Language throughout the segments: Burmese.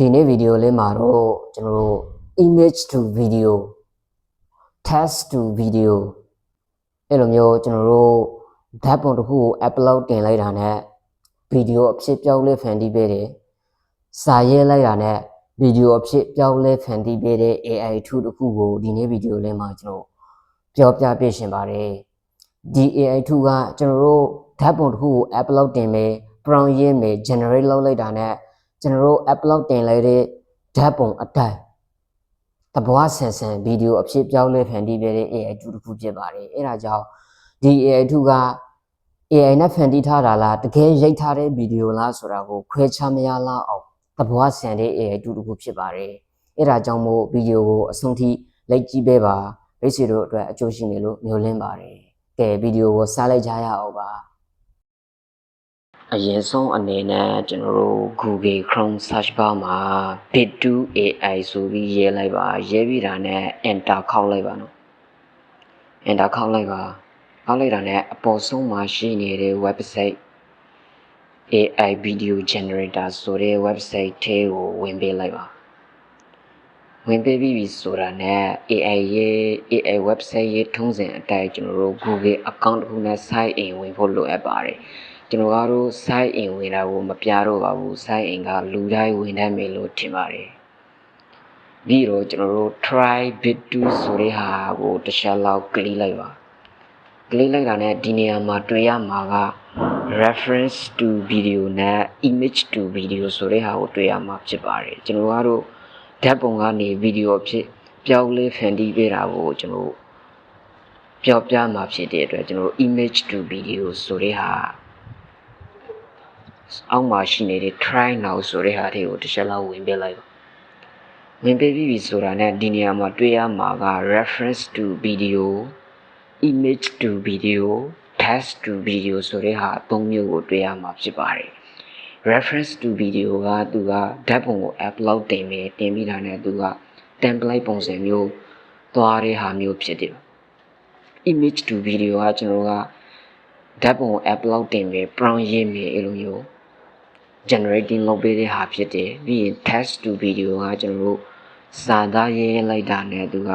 ဒီနေ့ဗီဒီယိုလေးမှာတော့ကျွန်တော်တို့ image to video text to video အဲ့လိုမျိုးကျွန်တော်တို့ဓာတ်ပုံတစ်ခုကို upload တင်လိုက်တာနဲ့ဗီဒီယိုအဖြစ်ပြောင်းလဲဖန်တီးပေးတယ်စာရေးလိုက်တာနဲ့ဗီဒီယိုအဖြစ်ပြောင်းလဲဖန်တီးပေးတဲ့ AI tool တစ်ခုကိုဒီနေ့ဗီဒီယိုလေးမှာကျွန်တော်ပြောပြပြရှင်ပါတယ်ဒီ AI tool ကကျွန်တော်တို့ဓာတ်ပုံတစ်ခုကို upload တင်မယ် prompt ရေးမယ် generate လုပ်လိုက်တာနဲ့ ကျွန်တော်တို့ upload တင်လိုက်တဲ့ဓာတ်ပုံအတိုင်းတဘွားဆန်ဆန်ဗီဒီယိုအဖြစ်ပြောင်းလဲဖန်တီးပေးတဲ့ AI tool တစ်ခုဖြစ်ပါတယ်အဲဒါကြောင့်ဒီ AI tool က AI နဲ့ဖန်တီးထားတာလားတကယ်ရိုက်ထားတဲ့ဗီဒီယိုလားဆိုတာကိုခွဲခြားမရလောက်အောင်တဘွားဆန်တဲ့ AI tool တစ်ခုဖြစ်ပါတယ်အဲဒါကြောင့်မို့ဗီဒီယိုကိုအဆုံးထိလိုက်ကြည့်ပေးပါမိတ်ဆွေတို့အတွက်အကျိုးရှိနေလို့မျှော်လင့်ပါတယ်ကဲဗီဒီယိုကိုစားလိုက်ကြရအောင်ပါ အရင်ဆုံးအနေနဲ့ကျွန်တော်တို့ Google Chrome search bar မှာ bit2 AI ဆိုပြီးရေးလိုက်ပါရေးပြီးတာနဲ့ enter ခောက်လိုက်ပါနော် enter ခောက်လိုက်ပါခောက်လိုက်တာနဲ့အပေါ်ဆုံးမှာရှိနေတဲ့ website AI video generator ဆိုတဲ့ website ထဲကိုဝင်ပေးလိုက်ပါဝင်ပေးပြီးပြီဆိုတာနဲ့ AI ရဲ့ AI website ရဲ့ထုံးစံအတိုင်းကျွန်တော်တို့ Google account တစ်ခုနဲ့ sign in ဝင်ဖို့လိုအပ်ပါတယ် ကျွန်တော်တို့ sign in ဝင်တာကိုမပြတော့ပါဘူး sign in ကလူတိုင်းဝင်တတ်မယ်လို့ထင်ပါတယ်ပြီးတော့ကျွန်တော်တို့ try bit2 ဆိုတဲ့ဟာကိုတစ်ချက်လောက်ကလစ်လိုက်ပါကလစ်လိုက်တာနဲ့ဒီနေရာမှာတွေ့ရမှာက reference to video နဲ့ image to video ဆိုတဲ့ဟာကိုတွေ့ရမှာဖြစ်ပါတယ်ကျွန်တော်တို့ဓာတ်ပုံကနေဗီဒီယိုအဖြစ်ပြောင်းလဲဖန်တီးပေးတာကိုကျွန်တော်ပြောပြမှာဖြစ်တဲ့အတွက်ကျွန်တော် image to video ဆိုတဲ့ဟာ အောက်မှာရှိနေတဲ့ try now ဆိုတဲ့ဟာတွေကိုတစ်ချက်လောက်ဝင်ပေးလိုက်ပါဝင်ပေးပြီးပြီဆိုတာနဲ့ဒီနေရာမှာတွေ့ရမှာက reference to video image to video text to video ဆိုတဲ့ဟာအသုံးမျိုးကိုတွေ့ရမှာဖြစ်ပါတယ် reference to video ကသူကဓာတ်ပုံကို upload တင်မယ်တင်ပြီးတာနဲ့သူက template ပုံစံမျိုးသွားတဲ့ဟာမျိုးဖြစ်တယ် image to video ကကျွန်တော်ကဓာတ်ပုံကို upload တင်မယ် prompt ရေးမယ်အဲ့လိုမျိုး generating လုပ်ပေးတဲ့ဟာဖြစ်တယ်ပြီးရင် text to video ကကျွန်တော်တို့စာသားရေးလိုက်တာနဲ့သူက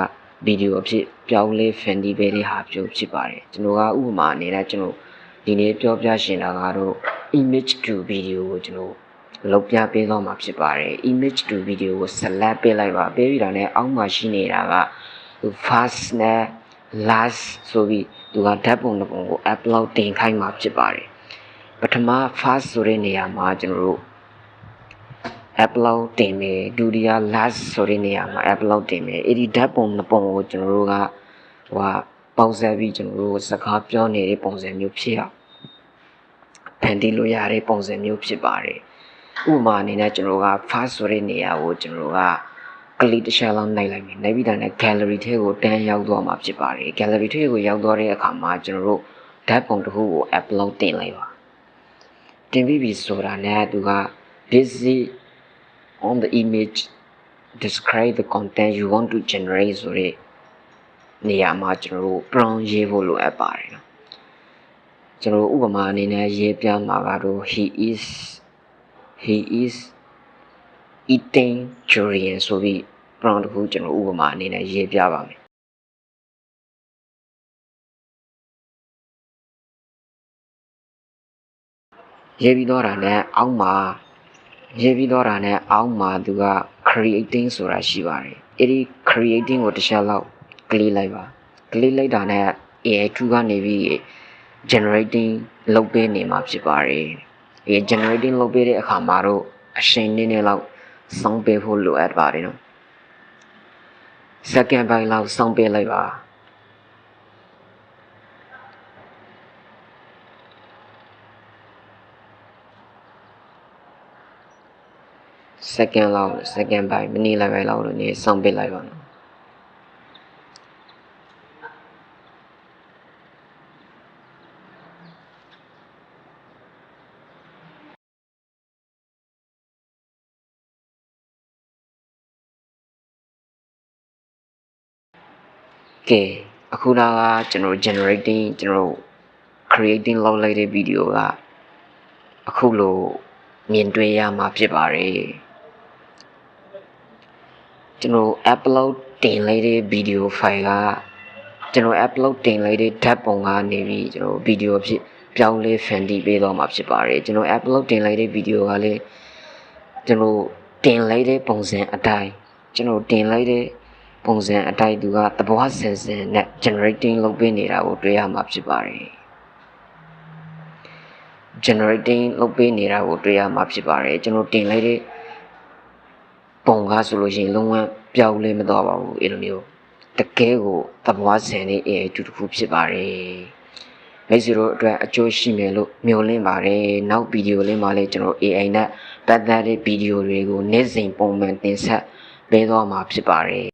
ဗီဒီယိုအဖြစ်ပြောင်းလဲဖန်တီးပေးတဲ့ဟာမျိုးဖြစ်ပါတယ်ကျွန်တော်ကဥပမာအနေနဲ့ကျွန်တော်ဒီနေ့ပြောပြရှင်တာကတော့ image to video ကိုကျွန်တော်လုပ်ပြပေးတော့မှာဖြစ်ပါတယ် image to video ကို select ပေးလိုက်ပါပေးပြီးတာနဲ့အောက်မှာရှိနေတာက first နဲ့ last ဆိုပြီးသူကဓာတ်ပုံတစ်ပုံကို upload တင်ခိုင်းမှာဖြစ်ပါတယ် ပထမ first ဆိုတဲ့နေရာမှာကျွန်တော်တို့ upload တင်မယ်ဒုတိယ last ဆိုတဲ့နေရာမှာ upload တင်မယ်အဲ့ဒီဓာတ်ပုံနှစ်ပုံကိုကျွန်တော်တို့ကဟိုဟာပေါင်းစပ်ပြီးကျွန်တော်တို့စကားပြောနေတဲ့ပုံစံမျိုးဖြစ်အောင်ဖန်တီးလို့ရတဲ့ပုံစံမျိုးဖြစ်ပါတယ်ဥပမာအနေနဲ့ကျွန်တော်က first ဆိုတဲ့နေရာကိုကျွန်တော်ကကလစ်တစ်ချက်လောက်နှိုက်လိုက်မယ်နှိုက်ပြီးတာနဲ့ gallery ထဲကိုတန်းရောက်သွားမှာဖြစ်ပါတယ် gallery ထဲကိုရောက်သွားတဲ့အခါမှာကျွန်တော်တို့ဓာတ်ပုံတစ်ခုကို upload တင်လိုက်ပါ တင်ပြီးပြီဆိုတာနဲ့သူက busy on the image describe the content you want to generate ဆိုတဲ့နေရာမှာကျွန်တော်တို့ prompt ရေးဖို့လိုအပ်ပါတယ်နော်ကျွန်တော်ဥပမာအနေနဲ့ရေးပြမှာကတော့ he is he is eating durian ဆိုပြီး prompt တစ်ခုကျွန်တော်ဥပမာအနေနဲ့ရေးပြပါမယ် ရေးပြီးတော့တာနဲ့အောက်မှာရေးပြီးတော့တာနဲ့အောက်မှာသူက creating ဆိုတာရှိပါတယ်အဲ့ဒီ creating ကိုတစ်ချက်လောက်ကလစ်လိုက်ပါကလစ်လိုက်တာနဲ့ AI2 ကနေပြီး generating လုပ်ပေးနေမှာဖြစ်ပါတယ်ဒီ generating လုပ်ပေးတဲ့အခါမှာတော့အချိန်နည်းနည်းလောက်စောင့်ပေးဖို့လိုအပ်ပါတယ်နော် second ပိုင်းလောက်စောင့်ပေးလိုက်ပါ second လောက် second ပိုင်းမိနစ်လိုက်ပိုင်းလောက်လို့နေစောင့်ပေးလိုက်ပါနော်ကဲအခုလာကကျွန်တော် generating ကျွန်တော် creating လုပ်လိုက်တဲ့ video ကအခုလိုမြင်တွေ့ရမှာဖြစ်ပါတယ် ကျွန်တော် upload တင်လိုက်တဲ့ video file ကကျွန်တော် upload တင်လိုက်တဲ့ဓာတ်ပုံကနေပြီးကျွန်တော် video ဖြစ်ပြောင်းလဲဖန်တီးပေးတော့မှာဖြစ်ပါတယ်ကျွန်တော် upload တင်လိုက်တဲ့ video ကလည်းကျွန်တော်တင်လိုက်တဲ့ပုံစံအတိုင်းကျွန်တော်တင်လိုက်တဲ့ပုံစံအတိုင်းသူကသဘောဆင်ဆင်နဲ့ generating လုပ်ပေးနေတာကိုတွေ့ရမှာဖြစ်ပါတယ် generating လုပ်ပေးနေတာကိုတွေ့ရမှာဖြစ်ပါတယ်ကျွန်တော်တင်လိုက်တဲ့ ပုံကားဆိုလို့ရှိရင်လုံးဝပြောင်းလဲမသွားပါဘူးအဲ့လိုမျိုးတကယ်ကိုသဘောဆင်တဲ့ AI တူတစ်ခုဖြစ်ပါတယ်မိတ်ဆွေတို့အတွက်အကျိုးရှိမယ်လို့မျှော်လင့်ပါတယ်နောက်ဗီဒီယိုလေးမှာလည်းကျွန်တော် AI နဲ့ပတ်သက်တဲ့ဗီဒီယိုတွေကိုနေ့စဉ်ပုံမှန်တင်ဆက်ပေးသွားမှာဖြစ်ပါတယ်